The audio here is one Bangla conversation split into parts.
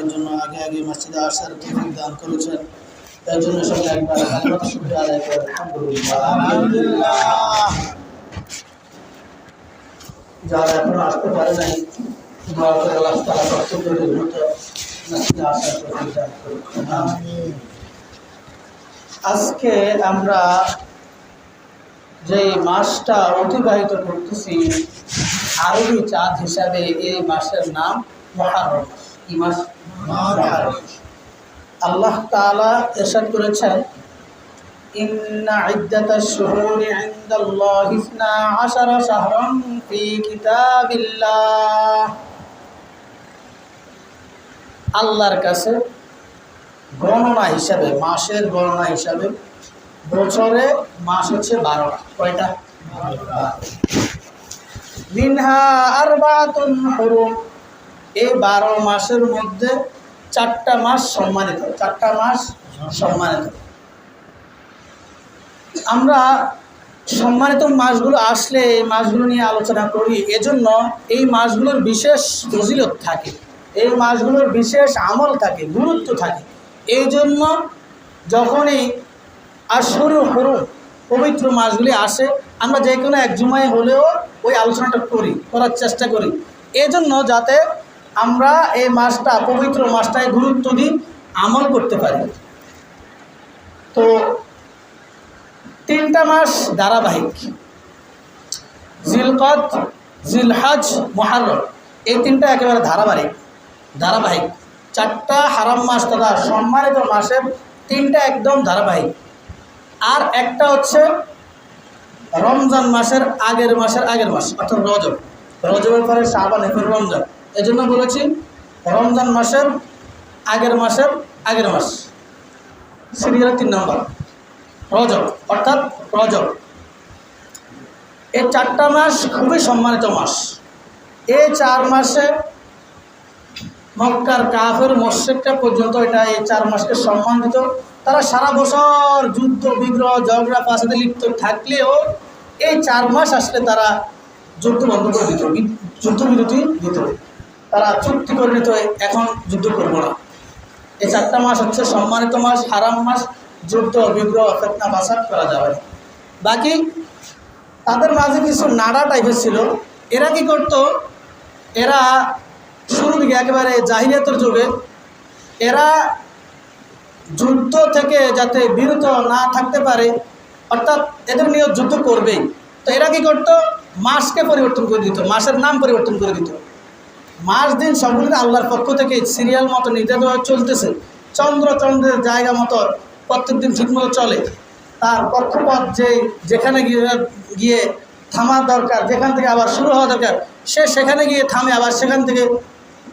বানানোর জন্য আগে আগে মসজিদে আসার তৌফিক দান করেছেন। তার জন্য সবাই একবার কালিমাত শুকরিয়া আদায় আলহামদুলিল্লাহ। যারা আসতে পারে নাই দ্রুত আসার তৌফিক দান করুন আজকে আমরা যে মাসটা অতিবাহিত করতেছি, আরবি চাঁদ হিসাবে এই মাসের নাম মহারম কি মাস আল্লাহ এরশাদ করেছেন, ইন্না ইদ্দাতাশ শুহুরি ইনদাল্লাহি 12 শাহরান ফি কিতাবিল্লাহ। আল্লাহর কাছে গণনা হিসাবে, মাসের গণনা হিসাবে বছরে মাস হচ্ছে বারোটা। কয়টা? মিনহা হুরুম। এই বারো মাসের মধ্যে চারটা মাস সম্মানিত, চারটা মাস সম্মানিত। আমরা সম্মানিত মাসগুলো আসলে এই মাসগুলো নিয়ে আলোচনা করি, এজন্য এই মাসগুলোর বিশেষ ফজিলত থাকে, এই মাসগুলোর বিশেষ আমল থাকে, গুরুত্ব থাকে। এই জন্য যখনই আশুর হরু পবিত্র মাসগুলি আসে, আমরা যে কোনো এক জুমায় হলেও ওই আলোচনাটা করি, করার চেষ্টা করি। এজন্য যাতে আমরা এই মাসটা পবিত্র মাসটায় গুরুত্ব দিই, আমল করতে পারি। তো তিনটা মাস ধারাবাহিক জিলকত জিলহাজ মহারম এই তিনটা একেবারে ধারাবাহিক ধারাবাহিক। চারটা হারাম মাস তথা সম্মানিত মাসের তিনটা একদম ধারাবাহিক। আর একটা হচ্ছে রমজান মাসের আগের মাসের আগের মাস, অর্থাৎ রজব। রজবের পরে শাহবান এরপর রমজান। এই জন্য বলেছি, রমজান মাসের আগের মাসের আগের মাস। সিরিয়াল তিন নম্বর, রজব, অর্থাৎ রজব। এই চারটা মাস খুবই সম্মানিত মাস। এই চার মাসে মক্কার কাফের মোশেকটা পর্যন্ত এটা এই চার মাসকে সম্মান দিত তারা সারা বছর যুদ্ধ, বিগ্রহ, ঝগড়া, ফাঁসাতে লিপ্ত থাকলেও এই চার মাস আসলে তারা যুদ্ধ বন্ধ করে দিত যুদ্ধবিরতি দিত। তারা চুক্তি করে নিত এখন যুদ্ধ করব না। এই চারটা মাস হচ্ছে সম্মানিত মাস, হারাম মাস, যুদ্ধ, বিগ্রহ, ফেতনা বাসাদ করা যাবে বাকি তাদের মাঝে কিছু নাড়া টাইপের ছিল। এরা কি করতো? এরা শুরু দিকে একেবারে জাহিরিয়াতের যুগে এরা যুদ্ধ থেকে যাতে বিরত না থাকতে পারে, অর্থাৎ এদের নিয়ে যুদ্ধ করবেই। তো এরা কি করতো? মাসকে পরিবর্তন করে দিত, মাসের নাম পরিবর্তন করে দিত। মাস দিন সবগুলিতে আল্লাহর পক্ষ থেকে সিরিয়াল মতো নির্ধারিত চলতেছে। চন্দ্র চন্দ্রের জায়গা মতো প্রত্যেক দিন ঠিকমতো চলে। তার কক্ষপথ যে যেখানে গিয়ে গিয়ে থামা দরকার, যেখান থেকে আবার শুরু হওয়া দরকার, সে সেখানে গিয়ে থামে, আবার সেখান থেকে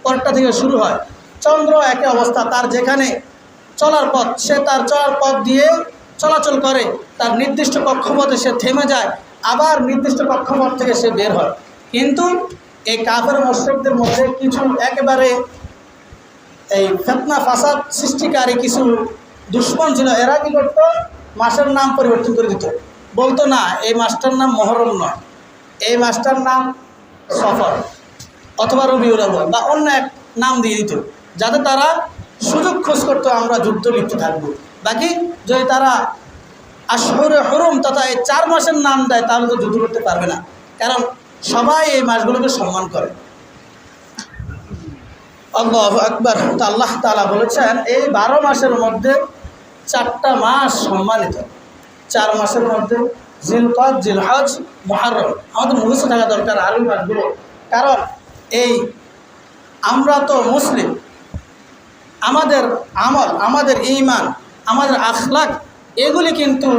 পরটা থেকে শুরু হয়। চন্দ্র একই অবস্থা, তার যেখানে চলার পথ, সে তার চলার পথ দিয়ে চলাচল করে। তার নির্দিষ্ট কক্ষপথে সে থেমে যায়, আবার নির্দিষ্ট কক্ষপথ থেকে সে বের হয়। কিন্তু এই কাফের মোশ্রকদের মধ্যে কিছু একেবারে এই ফেতনা, ফাসাদ সৃষ্টিকারী কিছু দুশ্মন ছিল, এরা কি করতো? মাসের নাম পরিবর্তন করে দিত। বলতো, না, এই মাসটার নাম মহরম নয়। এই মাসটার নাম সফর অথবা রবিউল আউ্বাল বা অন্য এক নাম দিয়ে দিত, যাতে তারা সুযোগ খোঁজ করতো, আমরা যুদ্ধ লিপ্ত থাকব। বাকি, যদি তারা আশহরে হরম তথা এই চার মাসের নাম দেয়, তাহলে তো যুদ্ধ করতে পারবে না। কারণ সবাই এই মাসগুলোকে সম্মান করে। আল্লাহ আকবর। আল্লাহ তালা বলেছেন, এই বারো মাসের মধ্যে চারটা মাস সম্মানিত। চার মাসের মধ্যে জিলকদ, জিলহজ মহারম আমাদের মুখস্থ থাকা দরকার আরবি মাসগুলো কারণ এই আমরা তো মুসলিম। আমাদের আমল, আমাদের ইমান আমাদের আখলাক, এগুলি কিন্তু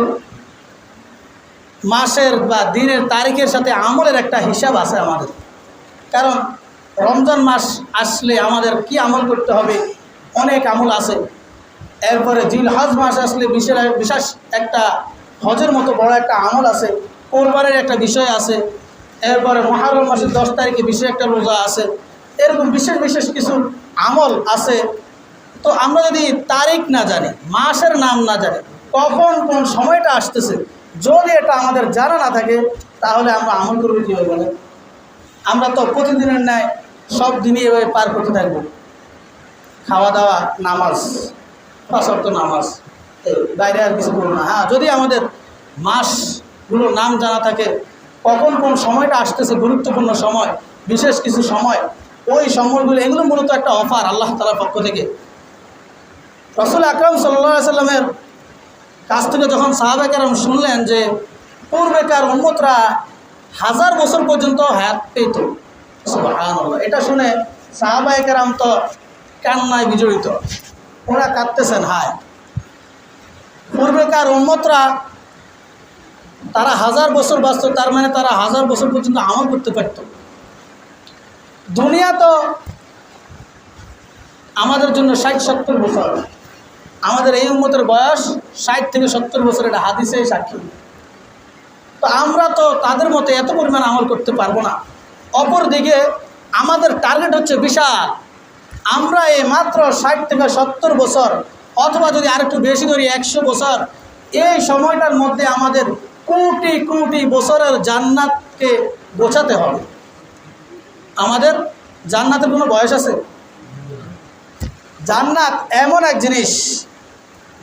মাসের বা দিনের তারিখের সাথে আমলের একটা হিসাব আছে আমাদের। কারণ রমজান মাস আসলে আমাদের কি আমল করতে হবে? অনেক আমল আছে। এরপরে জিল হজ মাস আসলে বিশেষ বিশেষ একটা হজের মতো বড় একটা আমল আছে। কোরবানের একটা বিষয় আছে। এরপরে মহারম মাসের দশ তারিখে বিশেষ একটা রোজা আছে। এরকম বিশেষ বিশেষ কিছু আমল আছে। তো আমরা যদি তারিখ না জানি, মাসের নাম না জানি, কখন কোন সময়টা আসতেছে যদি এটা আমাদের জানা না থাকে, তাহলে আমরা আমল করব কীভাবে বলে আমরা তো প্রতিদিনের ন্যায় সব দিনই এভাবে পার করতে থাকব। খাওয়া দাওয়া নামাজ পাঁচক্ত নামাজ বাইরে আর কিছু করব না। হ্যাঁ যদি আমাদের মাসগুলোর নাম জানা থাকে, কখন কোন সময়টা আসতেছে, গুরুত্বপূর্ণ সময়, বিশেষ কিছু সময়, ওই সময়গুলো, এগুলো মূলত একটা অফার আল্লাহ তালার পক্ষ থেকে। রসুল আকরম সাল্লা সাল্লামের কাছ থেকে যখন সাহাবাকেরাম শুনলেন যে পূর্বেকার উন্মতরা হাজার বছর পর্যন্ত হায়াত পেত এটা শুনে সাহাবাহিকেরাম তো কান্নায় বিজড়িত। ওরা কাঁদতেছেন, হায়। পূর্বেকার উন্মতরা তারা হাজার বছর বাঁচত, তার মানে তারা হাজার বছর পর্যন্ত আমল করতে পারত। দুনিয়া তো আমাদের জন্য ষাট সত্তর বছর। আমাদের এই উন্মতের বয়স ষাট থেকে সত্তর বছর এটা হাদিসে সাক্ষী। তো আমরা তো তাদের মতো এত পরিমাণ আমল করতে পারব না। অপরদিকে আমাদের টার্গেট হচ্ছে বিশাল। আমরা এই মাত্র ষাট থেকে সত্তর বছর অথবা যদি আরেকটু বেশি ধরি একশো বছর, এই সময়টার মধ্যে আমাদের কোটি কোটি বছরের জান্নাতকে বোঝাতে হবে। আমাদের জান্নাতের কোনো বয়স আছে? জান্নাত এমন এক জিনিস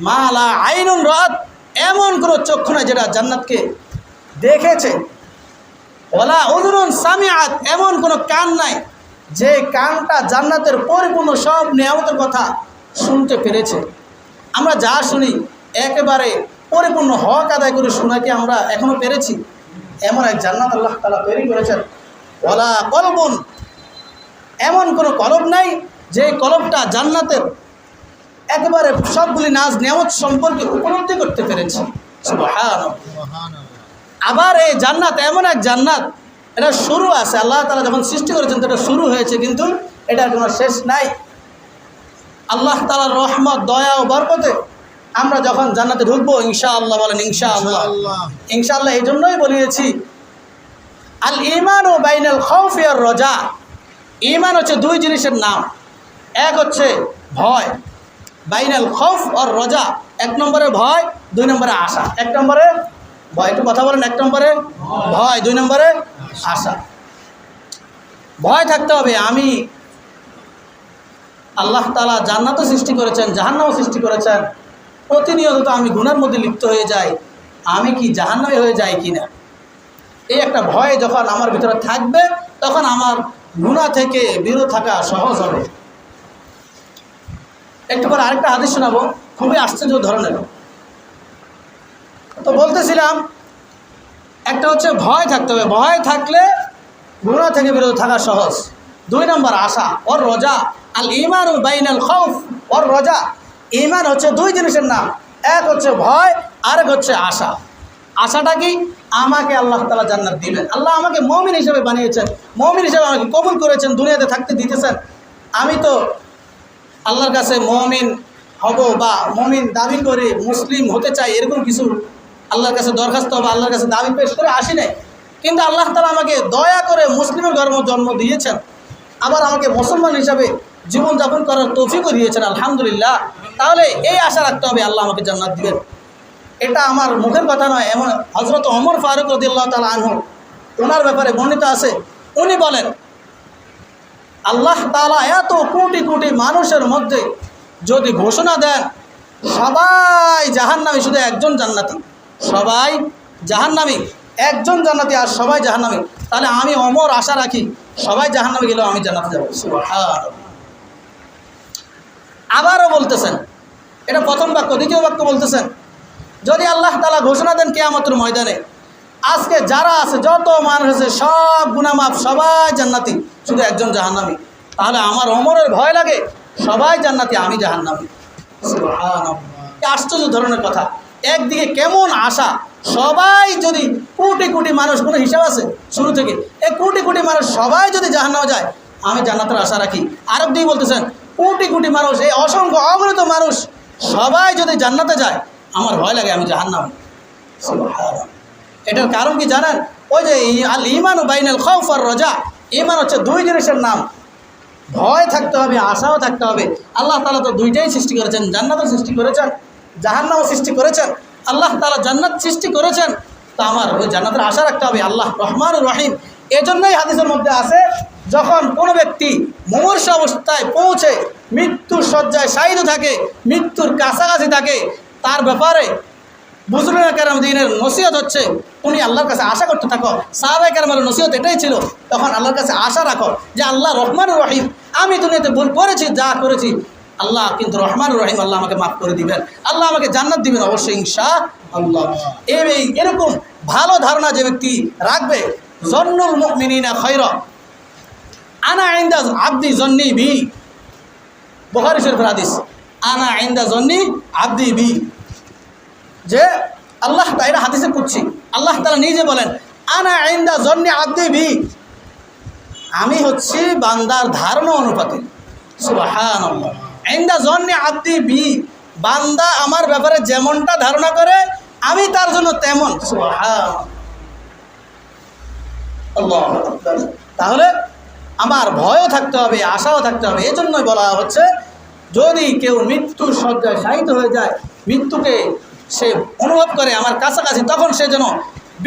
মালা আইনুন রাত, এমন কোনো চক্ষু নয় যেটা জান্নাতকে দেখেছে। ওলা উদুরুন সামিয়াত এমন কোনো কান নাই যে কানটা জান্নাতের পরিপূর্ণ সব নিয়ামতের কথা শুনতে পেরেছে। আমরা যা শুনি একেবারে পরিপূর্ণ হক আদায় করে শোনা কি আমরা এখনও পেরেছি। এমন এক জান্নাত আল্লাহ তালা তৈরি করেছেন। ওলা কলবুন, এমন কোনো কলব নাই যে কলবটা জান্নাতের একেবারে সবগুলি নাজ নেওয়াজ সম্পর্কে উপলব্ধি করতে পেরেছি। আবার এই জান্নাত এমন এক জান্নাত এটা শুরু আছে। আল্লাহ তালা যখন সৃষ্টি করেছেন তো এটা শুরু হয়েছে কিন্তু এটার কোনো শেষ নাই। আল্লাহ তালার রহমত দয়া ও বরকতে আমরা যখন জান্নাতে ঢুকবো ইনশা আল্লাহ বলেন ইনশা আল্লাহ ইনশাআল্লাহ এই জন্যই বলিয়েছি আল ইমান ও বাইনাল খৌফিয়ার রজা। ইমান হচ্ছে দুই জিনিসের নাম। এক হচ্ছে ভয়। বাইনাল খফ আর রজা। এক নম্বরে ভয়, দুই নম্বরে আশা। এক নম্বরে ভয়, একটু কথা বলেন, এক নম্বরে ভয়, দুই নম্বরে আশা। ভয় থাকতে হবে, আমি আল্লাহ তালা জান্নাতও সৃষ্টি করেছেন, জাহান্নামও সৃষ্টি করেছেন। প্রতিনিয়ত তো আমি গুণার মধ্যে লিপ্ত হয়ে যাই, আমি কি জাহান্নামে হয়ে যাই কি না এই একটা ভয় যখন আমার ভিতরে থাকবে, তখন আমার গুণা থেকে বিরত থাকা সহজ হবে। একটু পরে আরেকটা হাদিস শোনাবো। খুবই আশ্চর্য ধরনের। তো বলতেছিলাম, একটা হচ্ছে ভয় থাকতে হবে। ভয় থাকলে গুণা থেকে বিরত থাকা সহজ। দুই নম্বর আশা, ওর রোজা। আল ইমান ও বাইনাল খৌফ ওর রোজা। ইমান হচ্ছে দুই জিনিসের নাম। এক হচ্ছে ভয়, আরেক হচ্ছে আশা। আশাটা কি? আমাকে আল্লাহ তালা জান্নাত দিবেন। আল্লাহ আমাকে মমিন হিসেবে বানিয়েছেন। মমিন হিসেবে আমাকে কবুল করেছেন, দুনিয়াতে থাকতে দিতেছেন। আমি তো আল্লাহর কাছে মমিন হব বা মমিন দাবি করে মুসলিম হতে চাই এরকম কিছু আল্লাহর কাছে দরখাস্ত বা আল্লাহর কাছে দাবি পেশ করে আসি নাই। কিন্তু আল্লাহ তালা আমাকে দয়া করে মুসলিমের ধর্ম জন্ম দিয়েছেন। আবার আমাকে মুসলমান হিসাবে জীবনযাপন করার তৌফিকও দিয়েছেন, আলহামদুলিল্লাহ। তাহলে এই আশা রাখতে হবে, আল্লাহ আমাকে জান্নাত দিবেন। এটা আমার মুখের কথা নয়, এমন হজরত অমর ফারুক রদিল্লাহ তালা আনহু, ওনার ব্যাপারে বর্ণিত আছে। উনি বলেন আল্লাহ তালা এত কোটি কোটি মানুষের মধ্যে যদি ঘোষণা দেন, সবাই জাহান্নামী, শুধু একজন জান্নাতি। সবাই জাহান্নামী, একজন জান্নাতি আর সবাই জাহান্নামী। তাহলে আমি অমর আশা রাখি, সবাই জাহান্নামে গেলেও আমি জান্নাতে যাব। আবারও বলতেছেন, এটা প্রথম বাক্য, দ্বিতীয় বাক্য বলতেছেন, যদি আল্লাহ তালা ঘোষণা দেন কে কেয়ামতের ময়দানে আজকে যারা আছে, যত মানুষ আছে, সব গুনামাপ সবাই জান্নাতি। শুধু একজন জাহান্নামি। তাহলে আমার অমরের ভয় লাগে, সবাই জান্নাতি, আমি জাহান্নামি। আশ্চর্য ধরনের কথা। একদিকে কেমন আশা, সবাই যদি কোটি কোটি মানুষ, কোনো হিসাব আছে শুরু থেকে? এই কোটি কোটি মানুষ, সবাই যদি জাহান্নামে যায়, আমি জান্নাতের আশা রাখি। আরেক দিকে বলতেছেন, কোটি কোটি মানুষ, এই অসংখ্য অগণিত মানুষ, সবাই যদি জান্নাতে যায়, আমার ভয় লাগে, আমি জাহান্নামে। সুবহানাল্লাহ। এটার কারণ কি জানেন? ওই যে আল ইমান বাইনাল খৌফ আর রজা। ইমান হচ্ছে দুই জিনিসের নাম। ভয় থাকতে হবে, আশাও থাকতে হবে। আল্লাহ তালা তো দুইটাই সৃষ্টি করেছেন, জান্নাতও সৃষ্টি করেছেন, জাহান্নামও সৃষ্টি করেছেন। আল্লাহ তালা জান্নাত সৃষ্টি করেছেন। তা আমার ওই জান্নাতের আশা রাখতে হবে, আল্লাহ রহমান রহিম। এজন্যই হাদিসের মধ্যে আছে, যখন কোনো ব্যক্তি মুমূর্ষ অবস্থায় পৌঁছে মৃত্যুর শয্যায় শায়িত থাকে, মৃত্যুর কাছাকাছি থাকে, তার ব্যাপারে বুজরুল কারাম দিনের নসিহত হচ্ছে তুমি আল্লাহর কাছে আশা করতে থাকো। সাহাবাই কারামের নসিহত এটাই ছিল, তখন আল্লাহর কাছে আশা রাখো যে আল্লাহ রহমান রহিম, আমি দুনিয়াতে ভুল করেছি, যা করেছি, আল্লাহ কিন্তু রহমান রহিম, আল্লাহ আমাকে মাফ করে দিবেন। আল্লাহ আমাকে জান্নাত দিবেন অবশ্যই ইনশা আল্লাহ এই, এরকম ভালো ধারণা যে ব্যক্তি রাখবে, জন্নুল মুমিনিনা খৈর আনা আইন্দা আব্দি জন্নি বি। বখারি শরীফের আনা আইন্দা জন্নি আব্দি বি। যে আল্লাহ তাইরা হাদিসে করছি আল্লাহ তারা নিজে বলেন, আনা আইন্দা জন্নি আব্দি বি। আমি হচ্ছি বান্দার ধারণা অনুপাতে। আইন্দা জন্নি আব্দি বি। বান্দা আমার ব্যাপারে যেমনটা ধারণা করে, আমি তার জন্য তেমন। তাহলে আমার ভয়ও থাকতে হবে, আশাও থাকতে হবে। এজন্যই বলা হচ্ছে, যদি কেউ মৃত্যুর শয্যায় শায়িত হয়ে যায়, মৃত্যুকে সে অনুভব করে আমার কাছাকাছি, তখন সে যেন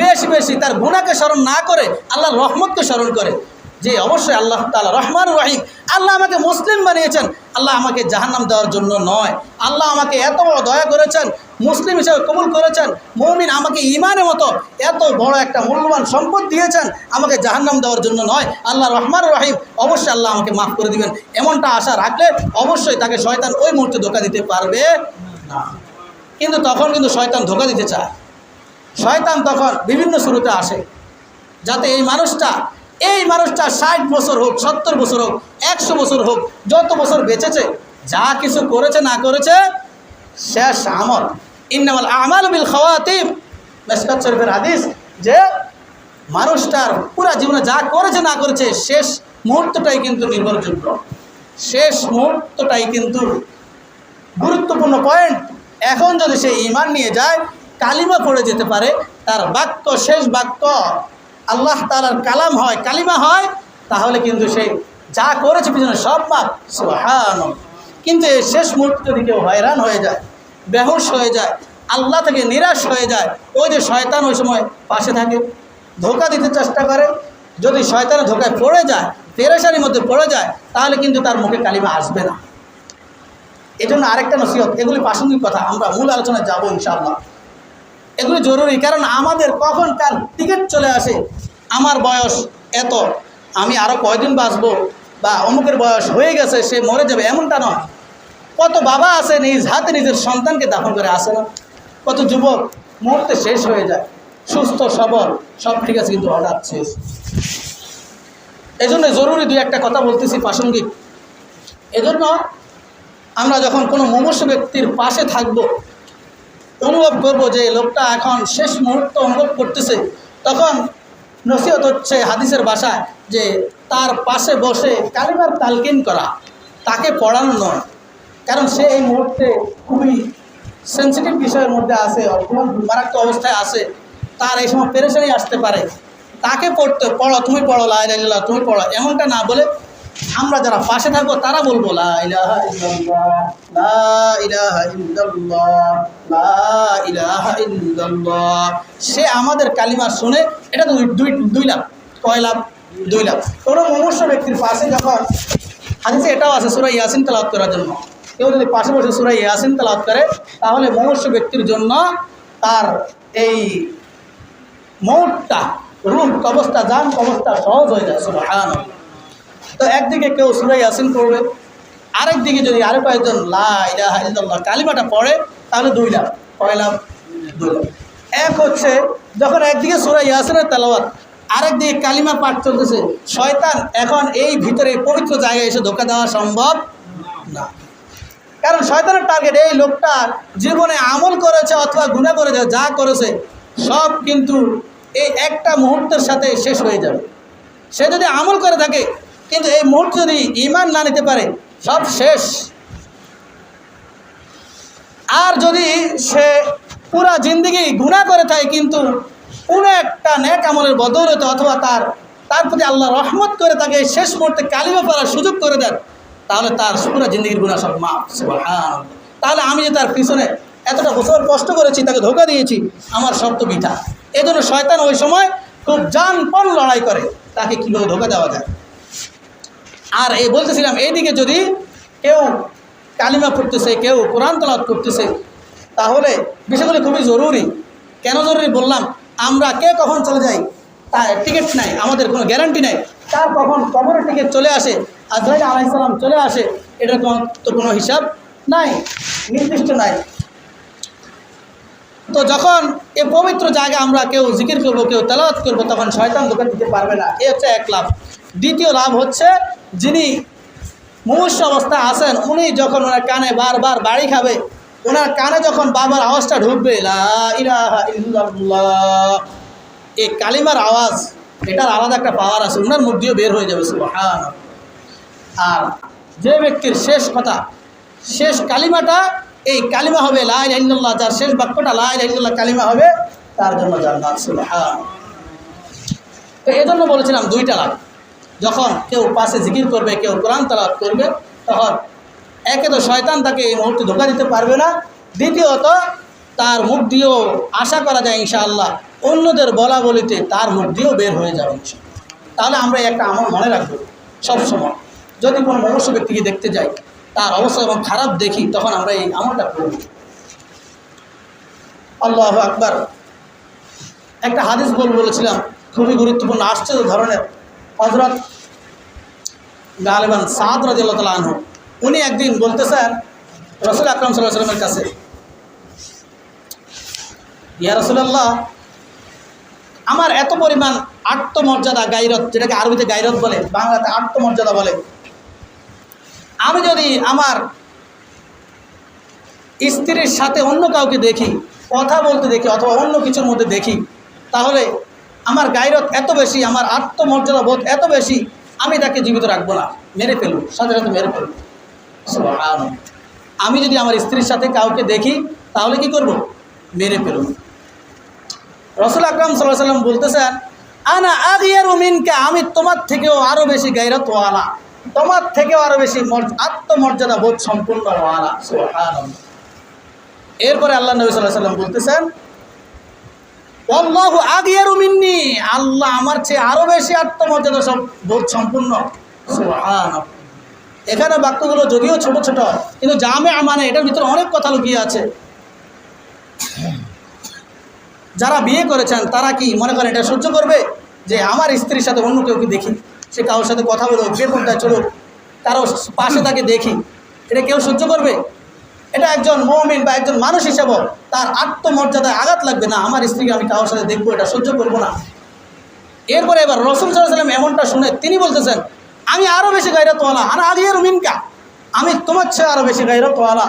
বেশি বেশি তার গুণাকে স্মরণ না করে, আল্লাহর রহমতকে স্মরণ করে যে অবশ্যই আল্লাহ তালা রহমান রহিম। আল্লাহ আমাকে মুসলিম বানিয়েছেন। আল্লাহ আমাকে জাহান্নাম দেওয়ার জন্য নয়। আল্লাহ আমাকে এত বড় দয়া করেছেন, মুসলিম হিসেবে কবুল করেছেন, মৌমিন আমাকে ইমানের মতো এত বড় একটা মূল্যবান সম্পদ দিয়েছেন, আমাকে জাহান্নাম দেওয়ার জন্য নয়। আল্লাহ রহমান রহিম, অবশ্যই আল্লাহ আমাকে মাফ করে দিবেন। এমনটা আশা রাখলে অবশ্যই তাকে শয়তান ওই মুহূর্তে ধোকা দিতে পারবে না। কিন্তু তখন কিন্তু শয়তান ধোকা দিতে চায়। শয়তান তখন বিভিন্ন শুরুতে আসে, যাতে এই মানুষটা এই মানুষটা ষাট বছর হোক, সত্তর বছর হোক, একশো বছর হোক, যত বছর বেঁচেছে, যা কিছু করেছে, না করেছে, শেষ আমল। ইন্নামাল আমাল বিল খাওয়াতিম। মেসকাত শরীফের হাদিস যে মানুষটার পুরা জীবনে যা করেছে, না করেছে, শেষ মুহূর্তটাই কিন্তু নির্ভরযোগ্য। শেষ মুহূর্তটাই কিন্তু গুরুত্বপূর্ণ পয়েন্ট এখন যদি সে ইমান নিয়ে যায়, কালিমা পড়ে যেতে পারে, তার বাক্য শেষ বাক্য আল্লাহ তালার কালাম হয়, কালিমা হয়, তাহলে কিন্তু সে যা করেছে পিছনে সব মাপ সুহান কিন্তু এই শেষ মুহূর্তে যদি কেউ হয়রান হয়ে যায়, বেহুশ হয়ে যায়, আল্লাহ থেকে নিরাশ হয়ে যায়, ওই যে শয়তান ওই সময় পাশে থাকে, ধোকা দিতে চেষ্টা করে, যদি শয়তানের ধোকায় পড়ে যায়, পেরেশানির মধ্যে পড়ে যায়, তাহলে কিন্তু তার মুখে কালিমা আসবে না। এজন্য আরেকটা নসিহত, এগুলি প্রাসঙ্গিক কথা, আমরা মূল আলোচনায় যাব ইনশাআল্লাহ। এগুলি জরুরি, কারণ আমাদের কখন কার টিকিট চলে আসে, আমার বয়স এত, আমি আরও কয়দিন বাঁচবো, বা অমুকের বয়স হয়ে গেছে, সে মরে যাবে, এমনটা নয়। কত বাবা আছে, নিজ হাতে নিজের সন্তানকে দাফন করে আসে না। কত যুবক মুহূর্তে শেষ হয়ে যায়, সুস্থ, সবল, সব ঠিক আছে, কিন্তু হঠাৎ শেষ। এজন্য জরুরি দুই একটা কথা বলতেছি প্রাসঙ্গিক। এজন্য আমরা যখন কোনো মুমূর্ষ ব্যক্তির পাশে থাকব, অনুভব করব যে লোকটা এখন শেষ মুহূর্ত অনুভব করতেছে, তখন নসিহত হচ্ছে হাদিসের বাসায় যে তার পাশে বসে কালিমার তালকিন করা, তাকে পড়ানো নয়। কারণ সে এই মুহূর্তে খুবই সেন্সিটিভ বিষয়ের মধ্যে অপমান মারাত্মক অবস্থায় আছে, তার এই সময় পেরেশানি আসতে পারে। তাকে পড়তে, পড়ো, তুমি পড়ো লাইলা তুমি পড়ো, এমনটা না বলে আমরা যারা পাশে থাকব, তারা বলব। সে আমাদের কালিমা শুনে, এটা দুই- দুই দুই লাভ, কয় লাভ? দুই লাভ। কোনো মনুষ্য ব্যক্তির পাশে যখন হাদিসে এটাও আছে সুরাই ইয়াসিন তালাওয়াত করার জন্য। কেউ যদি পাশে বসে সুরাই ইয়াসিন তালাওয়াত করে, তাহলে মনুষ্য ব্যক্তির জন্য তার এই মৌটটা রুম কবস্থা যান কবস্থা সহজ হয়ে যায় সুবহান তো একদিকে কেউ সুরাই ইয়াসিন পড়বে আরেক দিকে যদি আরও কয়েকজন লা ইলাহা ইল্লাল্লাহ কালিমাটা পড়ে, তাহলে দুই লাভ। কয় দুই লাভ। এক হচ্ছে, যখন একদিকে সুরাই ইয়াসিনের তেলাওয়াত আরেক দিকে কালিমা পাঠ চলতেছে, শয়তান এখন এই ভিতরে পবিত্র জায়গায় এসে ধোকা দেওয়া সম্ভব না। কারণ শয়তানের টার্গেট এই লোকটা জীবনে আমল করেছে অথবা গুণা করেছে, যা করেছে, সব কিন্তু এই একটা মুহূর্তের সাথে শেষ হয়ে যাবে। সে যদি আমল করে থাকে কিন্তু এই মুহূর্তে যদি ইমান না নিতে পারে, সব শেষ। আর যদি সে পুরা জিন্দগি গুণা করে থাকে, কিন্তু কোনো একটা নেক আমলের বদৌলতে অথবা তার তার প্রতি আল্লাহ রহমত করে তাকে শেষ মুহূর্তে কালিমা পড়ার সুযোগ করে দেন, তাহলে তার পুরো জিন্দগির গুণা সব মাফ। তাহলে আমি যে তার পিছনে এতটা বছর কষ্ট করেছি, তাকে ধোকা দিয়েছি, আমার সব তো বিঠা এই জন্য শয়তান ওই সময় খুব জানপন লড়াই করে, তাকে কীভাবে ধোকা দেওয়া যায়? আর এই বলতেছিলাম এইদিকে যদি কেউ কালিমা পড়তেছে, কেউ কোরআন তলাত করতেছে, তাহলে বিষয়গুলো খুবই জরুরি। কেন জরুরি বললাম, আমরা কে কখন চলে যাই তা টিকিট নাই, আমাদের কোনো গ্যারান্টি নাই তার কখন কবরের টিকিট চলে আসে আর আজরাইল আলাইসালাম চলে আসে এটার কোনো তো কোনো হিসাব নাই, নির্দিষ্ট নাই। তো যখন এ পবিত্র জায়গায় আমরা কেউ জিকির করব, কেউ তেলাওয়াত করব, তখন শয়তান দোকান দিতে পারবে না, এ হচ্ছে এক লাভ। দ্বিতীয় লাভ হচ্ছে যিনি মুমূর্ষ অবস্থায় আছেন, উনি যখন ওনার কানে বারবার বাড়ি খাবে, ওনার কানে যখন বাবার আওয়াজটা ঢুকবে এই কালিমার আওয়াজ, এটার আলাদা একটা পাওয়ার আছে ওনার মুখ দিয়েও বের হয়ে যাবে আর যে ব্যক্তির শেষ কথা, শেষ কালিমাটা, এই কালিমা হবে লাই লাইল্লাহ যার শেষ বাক্যটা লাই লাইল্লাহ কালিমা হবে, তার জন্য জান্নাত সুবহান তো জন্য বলেছিলাম দুইটা লাভ। যখন কেউ পাশে জিকির করবে, কেউ কোরআন তালাত করবে, তখন একে তো শয়তান তাকে এই মুহূর্তে ধোকা দিতে পারবে না। দ্বিতীয়ত, তার মুখ দিয়েও আশা করা যায় ইনশাআল্লাহ, অন্যদের বলা বলিতে তার মুখ দিয়েও বের হয়ে যাবে তাহলে আমরা একটা আমল মনে রাখব সবসময়। যদি কোনো মনুষ্য ব্যক্তিকে দেখতে যাই, তার অবস্থা এবং খারাপ দেখি, তখন আমরা এই আমলটা করব। আল্লাহ আকবার। একটা হাদিস বল বলেছিলাম, খুবই গুরুত্বপূর্ণ, আশ্চর্য ধরনের। হজরত গালেবান সাদ রাজিয়াল্লাহ তালা আনহু, উনি একদিন বলতেছেন রসুল আকরম সাল্লাহ সাল্লামের কাছে, ইয়া রসুল্লাহ আমার এত পরিমাণ আত্মমর্যাদা গাইরত যেটাকে আরবিতে গাইরত বলে, বাংলাতে আত্মমর্যাদা বলে, আমি যদি আমার স্ত্রীর সাথে অন্য কাউকে দেখি, কথা বলতে দেখি, অথবা অন্য কিছুর মধ্যে দেখি, তাহলে আমার গাইরত এত বেশি, আমার আত্মমর্যাদা বোধ এত বেশি, আমি তাকে জীবিত রাখব না। মেরে ফেলব সাথে সাথে মেরে ফেলব। আমি যদি আমার স্ত্রীর সাথে কাউকে দেখি, তাহলে কি করব? মেরে ফেলব রসুল আকরাম সাল্লাহ সাল্লাম বলতেছেন, আনা আগিয়ার মিনকা, আমি তোমার থেকেও আরও বেশি গাইরত ওয়ালা। তোমার থেকেও আরও বেশি আত্মমর্যাদা বোধ সম্পূর্ণ ওয়ালা। এরপরে আল্লাহ নবী সাল্লাহ সাল্লাম বলতেছেন অল্লাহ আগিয়ারু মিন্নি। আল্লাহ আমার চেয়ে আরও বেশি আত্মমর্যাদা সব বোধ সম্পূর্ণ। এখানে বাক্যগুলো যদিও ছোট ছোট, কিন্তু জামে মানে এটার ভিতরে অনেক কথা লুকিয়ে আছে। যারা বিয়ে করেছেন, তারা কি মনে করেন এটা সহ্য করবে? যে আমার স্ত্রীর সাথে অন্য কেউ কি দেখি? সে কারোর সাথে কথা বলুক যে কোনটায় চলুক কারও পাশে তাকে দেখি, এটা কেউ সহ্য করবে? এটা একজন মৌমিন বা একজন মানুষ হিসাবে তার আত্মমর্যাদায় আঘাত লাগবে না। আমার স্ত্রীকে আমি কারোর সাথে দেখব, এটা সহ্য করব না। এরপরে এবার রসুল সাল্লাম এমনটা শুনে তিনি বলতেছেন, আমি আরও বেশি গাইরতওয়ালা আর আগের মিনকা, আমি তোমার চেয়ে আরও বেশি গাইরতওয়ালা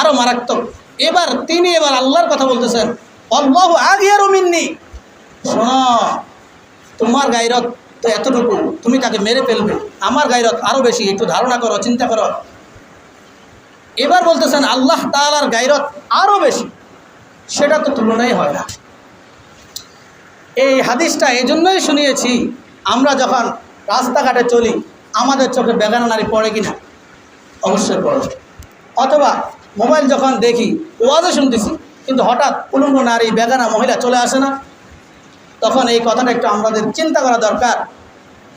আরও মারাত্মক। এবার তিনি এবার আল্লাহর কথা বলতেছেন অল্লাহ আগের মিন্নি। শোনো, তোমার গাইরত তো এতটুকু, তুমি তাকে মেরে ফেলবে। আমার গাইরত আরও বেশি, একটু ধারণা করো, চিন্তা করো। এবার বলতেছেন, আল্লাহ তালার গাইরত আরও বেশি। সেটা তো তুলনাই হয় না। এই হাদিসটা এই জন্যই শুনিয়েছি, আমরা যখন রাস্তাঘাটে চলি, আমাদের চোখে বেগানা নারী পড়ে কিনা? অবশ্যই পড়ে। অথবা মোবাইল যখন দেখি, ওয়াজও শুনতেছি, কিন্তু হঠাৎ উলঙ্গ নারী, বেগানা মহিলা চলে আসে না। তখন এই কথাটা একটু আমাদের চিন্তা করা দরকার।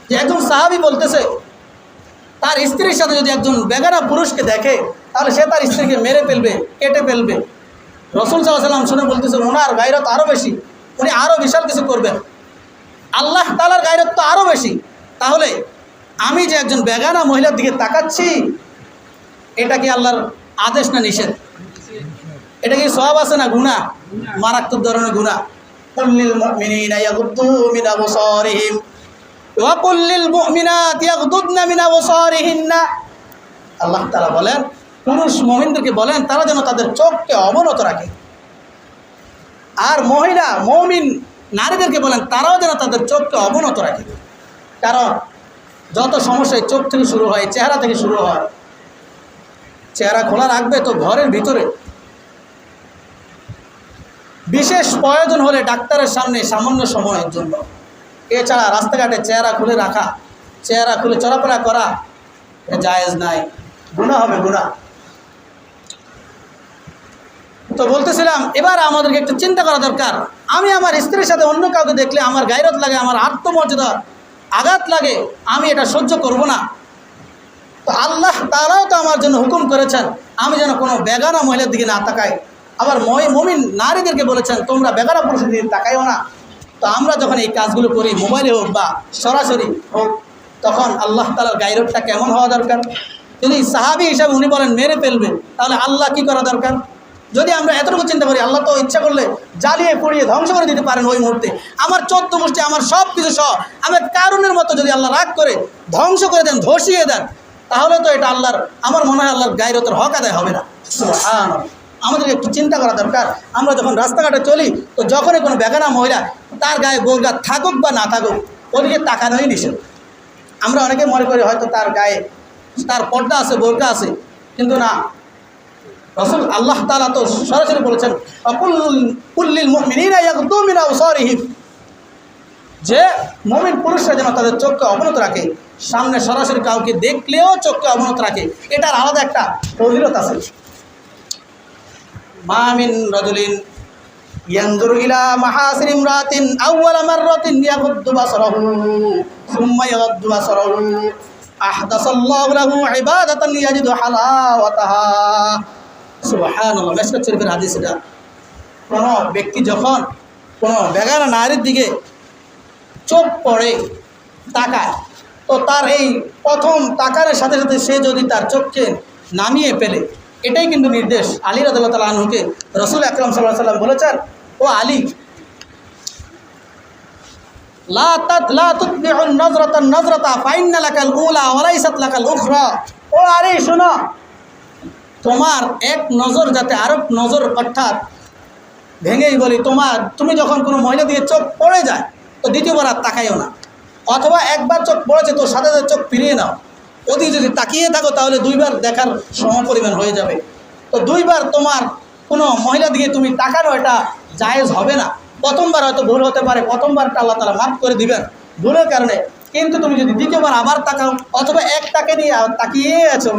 যে একজন সাহাবি বলতেছে, তার স্ত্রীর সাথে যদি একজন বেগানা পুরুষকে দেখে তাহলে সে তার স্ত্রীকে মেরে ফেলবে, কেটে ফেলবে। রসুল সাল্লাম শুনে বলতেছে ওনার গাইরত আরও বেশি। উনি আরও বিশাল কিছু করবেন। আল্লাহ তালার গাইরত তো আরও বেশি। তাহলে আমি যে একজন বেগানা মহিলার দিকে তাকাচ্ছি, এটা কি আল্লাহর আদেশ না নিষেধ? এটা কি সব আছে না গুণা মারাত্মক ধরনের গুণা আল্লাহ তাআলা বলেন পুরুষ মুমিনদেরকে বলেন, তারা যেন তাদের চোখকে অবনত রাখে। আর মহিলা, মৌমিন নারীদেরকে বলেন, তারাও যেন তাদের চোখকে অবনত রাখে। কারণ যত সমস্যা এই চোখ থেকে শুরু হয়, চেহারা থেকে শুরু হয়, চেহারা খোলা রাখবে তো ঘরের ভিতরে। বিশেষ প্রয়োজন হলে ডাক্তারের সামনে সামান্য সময়ের জন্য। এছাড়া রাস্তাঘাটে চেহারা খুলে রাখা, চেহারা খুলে চলাফেরা করা জায়েজ নাই। গুণা হবে গুণা তো বলতেছিলাম, এবার আমাদেরকে একটু চিন্তা করা দরকার। আমি আমার স্ত্রীর সাথে অন্য কাউকে দেখলে আমার গায়রত লাগে, আমার আত্মমর্যাদা আঘাত লাগে, আমি এটা সহ্য করব না। তো আল্লাহ তারাও তো আমার জন্য হুকুম করেছেন, আমি যেন কোনো বেগানা মহিলার দিকে না তাকাই। আবার মই মমিন নারীদেরকে বলেছেন, তোমরা বেগানা পুরুষের দিকে তাকাইও না। তো আমরা যখন এই কাজগুলো করি, মোবাইলে হোক বা সরাসরি হোক, তখন আল্লাহ তালার গাইরতটা কেমন হওয়া দরকার? যদি সাহাবি হিসাবে উনি বলেন, মেরে ফেলবে, তাহলে আল্লাহ কি করা দরকার? যদি আমরা এতটুকু চিন্তা করি, আল্লাহ তো ইচ্ছা করলে জ্বালিয়ে পুড়িয়ে ধ্বংস করে দিতে পারেন ওই মুহূর্তে। আমার চোদ্দ গোষ্ঠী, আমার সব কিছু সহ আমার কারণের মতো যদি আল্লাহ রাগ করে ধ্বংস করে দেন, ধসিয়ে দেন, তাহলে তো এটা আল্লাহর, আমার মনে হয় আল্লাহর গাইরতের হক আদায় হবে না। আমাদেরকে একটু চিন্তা করা দরকার। আমরা যখন রাস্তাঘাটে চলি, তো যখনই কোনো বেগানা মহিলা তার গায়ে বোরগা থাকুক বা না থাকুক, ওদিকে তাকানোই নিষেধ। আমরা অনেকে মনে করি হয়তো তার গায়ে, তার পর্দা আছে, বোরকা আছে, কিন্তু না রসুল আল্লাহ তালা তো সরাসরি বলেছেন কুল্লিল মুমিনিনা ইয়াগদু মিন আবসারিহিম যে মমিন পুরুষরা যেন তাদের চোখকে অবনত রাখে সামনে সরাসরি কাউকে দেখলেও চোখকে অবনত রাখে এটার আলাদা একটা ফজিলত আছে মামিন রজুলিন ينظر إلى محاسن امرأة أول مرة يغض بصره ثم يغض بصره أحدث الله له عبادة يجد حلاوتها সুবাহান কোনো ব্যক্তি যখন কোনো বেগানা নারীর দিকে চোখ পড়ে, তাকায়, তো তার এই প্রথম তাকারের সাথে সাথে সে যদি তার চোখকে নামিয়ে ফেলে, এটাই কিন্তু নির্দেশ। আলী রাজাল্লাহ আনহুকে রসুল আকরম সাল্লাহ সাল্লাম বলেছেন, ও আলী নজরতা নজরতা ফাইন লাকাল উলা ওরাইসাত লাকাল উখরা। ও আরে শোনো তোমার এক নজর যাতে আরেক নজর অর্থাৎ ভেঙেই বলি, তোমার, তুমি যখন কোনো মহিলা দিয়ে চোখ পড়ে যায়, তো দ্বিতীয়বার আর তাকাইও না। অথবা একবার চোখ পড়েছে তো সাথে সাথে চোখ ফিরিয়ে নাও। ওদিকে যদি তাকিয়ে থাকো, তাহলে দুইবার দেখার সমপরিমাণ হয়ে যাবে। তো দুইবার তোমার কোনো মহিলা দিকে তুমি তাকানো, এটা জায়েজ হবে না। প্রথমবার হয়তো ভুল হতে পারে, প্রথমবারটা আল্লাহ তালা মাফ করে দিবেন ভুলের কারণে। কিন্তু তুমি যদি দ্বিতীয়বার আবার তাকাও, অথবা এক তাকে আর তাকিয়ে আছো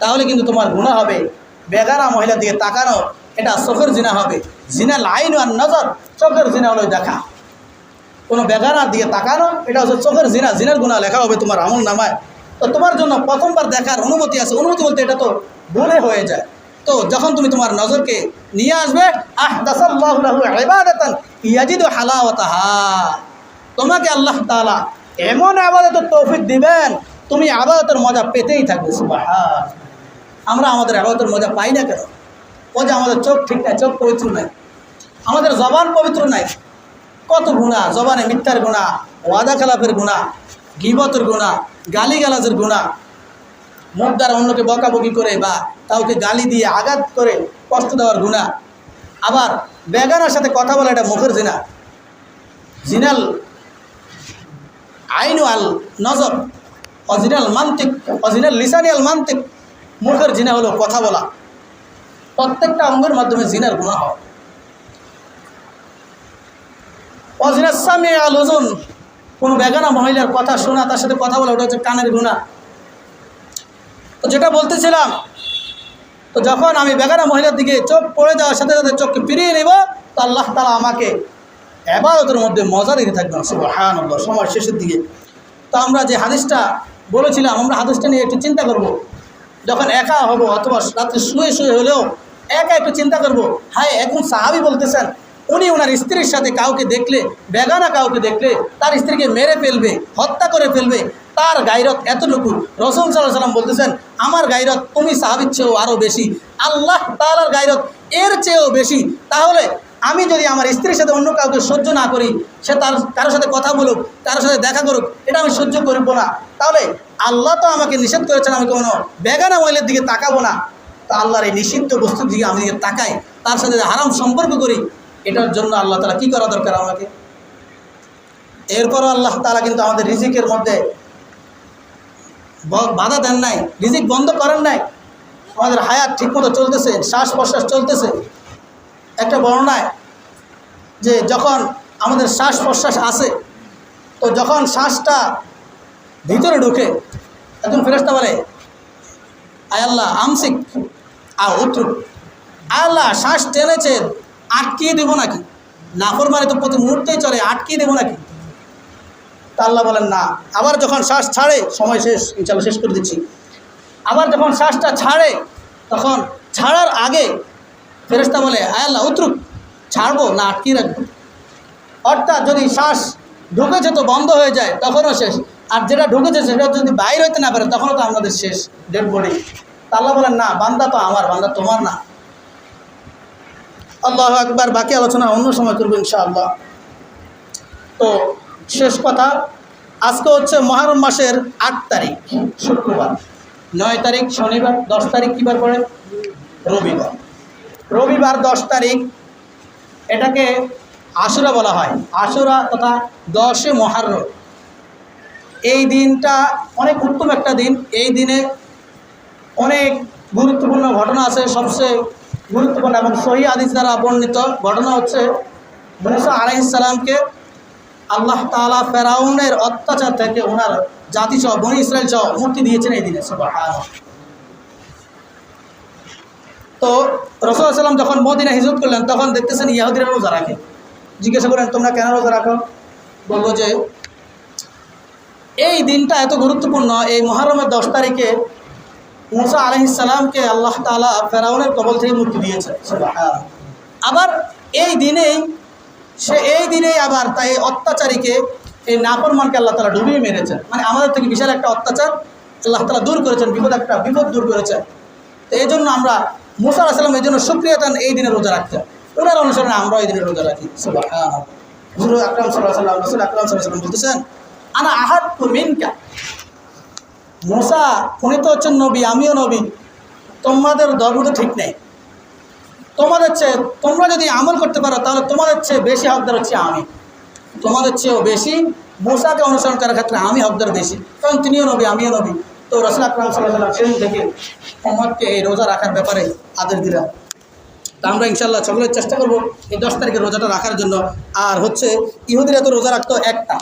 তাহলে কিন্তু তোমার গুণা হবে। বেগানা মহিলা দিকে তাকানো, এটা চোখের জিনা হবে। জিনা লাইন আর নজর, চোখের জিনা হলো দেখা। কোনো বেগানার দিকে তাকানো, এটা হচ্ছে চোখের জিনা। জিনার গুণা লেখা হবে তোমার আমল নামায়। তো তোমার জন্য প্রথমবার দেখার অনুমতি আছে। অনুমতি বলতে এটা তো ভুলে হয়ে যায়। তো যখন তুমি তোমার নজরকে নিয়ে আসবে আহ ইয়াজিদু হালাওয়াতাহা। তোমাকে আল্লাহ তাআলা এমন আবাদতের তৌফিক দিবেন, তুমি আবাদতের মজা পেতেই থাকবে সুবহান আমরা আমাদের আবাদতের মজা পাই না কেন? যে আমাদের চোখ ঠিক নাই, চোখ পবিত্র নাই। আমাদের জবান পবিত্র নাই। কত গুণা, জবানে মিথ্যার গুণা, ওয়াদা খেলাফের গুণা, গিবতের গুণা, গালিগালাজের গুণা। মুখ দ্বারা অন্যকে বকাবকি করে বা কাউকে গালি দিয়ে আঘাত করে কষ্ট দেওয়ার গুণা। আবার বেগানার সাথে কথা বলা এটা মুখের জিনা। জিনাল আইনু আল নজর, অজিনাল মান্তিক, অজিনাল লিসানি আল মান্তিক। মুখের জিনা হলো কথা বলা। প্রত্যেকটা অঙ্গের মাধ্যমে জিনার গুণা হয়। অজিনাসামি আল ওজন কোনো বেগানা মহিলার কথা শোনা, তার সাথে কথা বলা, ওটা হচ্ছে কানের গুণা। তো যেটা বলতেছিলাম, তো যখন আমি বেগানা মহিলার দিকে চোখ পড়ে যাওয়ার সাথে সাথে চোখকে ফিরিয়ে নেব, তো আল্লাহ তালা আমাকে এবাদতের মধ্যে মজা দিতে থাকবেন সুবহান সময় শেষের দিকে। তো আমরা যে হাদিসটা বলেছিলাম, আমরা হাদিসটা নিয়ে একটু চিন্তা করব। যখন একা হব অথবা রাত্রে শুয়ে শুয়ে হলেও একা একটু চিন্তা করব, হায়, এখন সাহাবি বলতেছেন, উনি ওনার স্ত্রীর সাথে কাউকে দেখলে, বেগানা কাউকে দেখলে, তার স্ত্রীকে মেরে ফেলবে, হত্যা করে ফেলবে, তার গাইরত এতটুকু। রসুল সাল্লাহ সাল্লাম বলতেছেন, আমার গাইরত তুমি সাহাবির চেয়েও আরও বেশি। আল্লাহ তালার গাইরত এর চেয়েও বেশি। তাহলে আমি যদি আমার স্ত্রীর সাথে অন্য কাউকে সহ্য না করি, সে তার কারোর সাথে কথা বলুক কারোর সাথে দেখা করুক, এটা আমি সহ্য করব না। তাহলে আল্লাহ তো আমাকে নিষেধ করেছেন, আমি কোনো বেগানা মহিলার দিকে তাকাবো না। তা আল্লাহর এই নিষিদ্ধ বস্তুর দিকে আমি তাকাই, তার সাথে হারাম সম্পর্ক করি, এটার জন্য আল্লাহ তালা কী করা দরকার আমাকে? এরপরও আল্লাহ তালা কিন্তু আমাদের রিজিকের মধ্যে বাধা দেন নাই, রিজিক বন্ধ করেন নাই। আমাদের হায়াত ঠিকমতো চলতেছে শ্বাস প্রশ্বাস চলতেছে। একটা বর্ণায় যে যখন আমাদের শ্বাস প্রশ্বাস আসে, তো যখন শ্বাসটা ভিতরে ঢুকে, একজন ফেরস্তা বলে, আয় আল্লাহ, আমসিক আ উত্রুক আল্লাহ, শ্বাস টেনেছে, আটকিয়ে দেবো নাকি? নাফরমানি তো প্রতি মুহূর্তেই চলে, আটকিয়ে দেবো নাকি? তা আল্লাহ বলেন, না, আবার যখন শ্বাস ছাড়ে, সময় শেষ ইনশাল্লাহ শেষ করে দিচ্ছি। আবার যখন শ্বাসটা ছাড়ে, তখন ছাড়ার আগে ফেরেস্তা বলে, আয় আল্লাহ, উতরুক, ছাড়বো না আটকিয়ে রাখব। অর্থাৎ যদি শ্বাস ঢুকেছে তো বন্ধ হয়ে যায়, তখনও শেষ। আর যেটা ঢুকেছে সেটা যদি বাইর হইতে না পারে, তখনও তো আমাদের শেষ ডেড বডি আল্লাহ বলেন, না, বান্দা তো আমার, বান্দা তোমার না। আল্লাহ একবার বাকি আলোচনা অন্য সময় করব ইনশাআল্লাহ। তো শেষ কথা, আজকে হচ্ছে মহারম মাসের আট তারিখ, শুক্রবার। নয় তারিখ শনিবার, দশ তারিখ কীবার পড়ে? রবিবার। রবিবার দশ তারিখ এটাকে আশুরা বলা হয়। আশুরা তথা দশে মহারম এই দিনটা অনেক উত্তম একটা দিন। এই দিনে অনেক গুরুত্বপূর্ণ ঘটনা আছে। সবচেয়ে গুরুত্বপূর্ণ এবং সহি আদিস দ্বারা বর্ণিত ঘটনা হচ্ছে, মুসা আলাইসালামকে আল্লাহ তাআলা ফেরাউনের অত্যাচার থেকে ওনার জাতি সহ বনি ইসরায়েল সহ মুক্তি দিয়েছেন এই দিনে। সুবহানাল্লাহ। তো রসুলাম যখন মদিনা হিজরত করলেন, তখন দেখতেছেন ইয়াহুদিরা রোজা রাখে। জিজ্ঞাসা করেন, তোমরা কেন রোজা রাখো? বলব যে, এই দিনটা এত গুরুত্বপূর্ণ, এই মহরমের দশ তারিখে মুসা আলহিসাল্লামকে আল্লাহ তালা ফেরাউনের কবল থেকে মুক্তি দিয়েছে। আবার এই দিনেই, সে এই দিনেই আবার তাই অত্যাচারীকে এই নাফরমানকে আল্লাহ তালা ডুবিয়ে মেরেছেন। মানে আমাদের থেকে বিশাল একটা অত্যাচার আল্লাহ তালা দূর করেছেন, বিপদ একটা, বিপদ দূর করেছেন। তো এই জন্য আমরা মুসা আলাহিসাল্লাম এই জন্য সুক্রিয়তান এই দিনে রোজা রাখতেন ওনার অনুসরণে আমরা এই দিনে রোজা রাখি। হুজুর আকরাম সাল্লাম রসুল আকরাম সাল্লাম বলতেছেন, আনা আহাদ মিনকা? মোসা, উনি তো হচ্ছেন নবী, আমিও নবী। তোমাদের ধর্ম তো ঠিক নেই। তোমাদের চেয়ে, তোমরা যদি আমল করতে পারো, তাহলে তোমাদের চেয়ে বেশি হকদার হচ্ছে আমি। তোমাদের চেয়েও বেশি মোসাকে অনুসরণ করার ক্ষেত্রে আমি হকদার বেশি। কারণ তিনিও নবী, আমিও নবী। তো রসুল আকরাম সাল্লাহ সেদিন থেকে মোহাম্মদকে এই রোজা রাখার ব্যাপারে আদেশ দিলাম তা আমরা ইনশাল্লাহ সকলের চেষ্টা করব এই দশ তারিখে রোজাটা রাখার জন্য। আর হচ্ছে ইহুদিরা তো রোজা রাখতো একটা।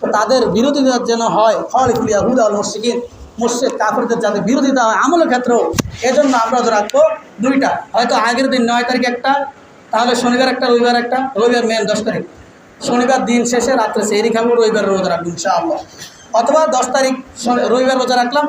তো তাদের বিরোধিতা যেন হয় ফল ফুলিয়া হুদা আল মুশিকিন মুর্শিদ কাফরদের যাতে বিরোধিতা হয় আমলের ক্ষেত্রেও, এজন্য আমরা রোজা রাখব দুইটা। হয়তো আগের দিন নয় তারিখ একটা, তাহলে শনিবার একটা, রবিবার একটা, রবিবার মেন দশ তারিখ। শনিবার দিন শেষে রাত্রে সেরি খাব, রবিবার রোজা রাখব ইনশাআল্লাহ। অথবা দশ তারিখ রবিবার রোজা রাখলাম।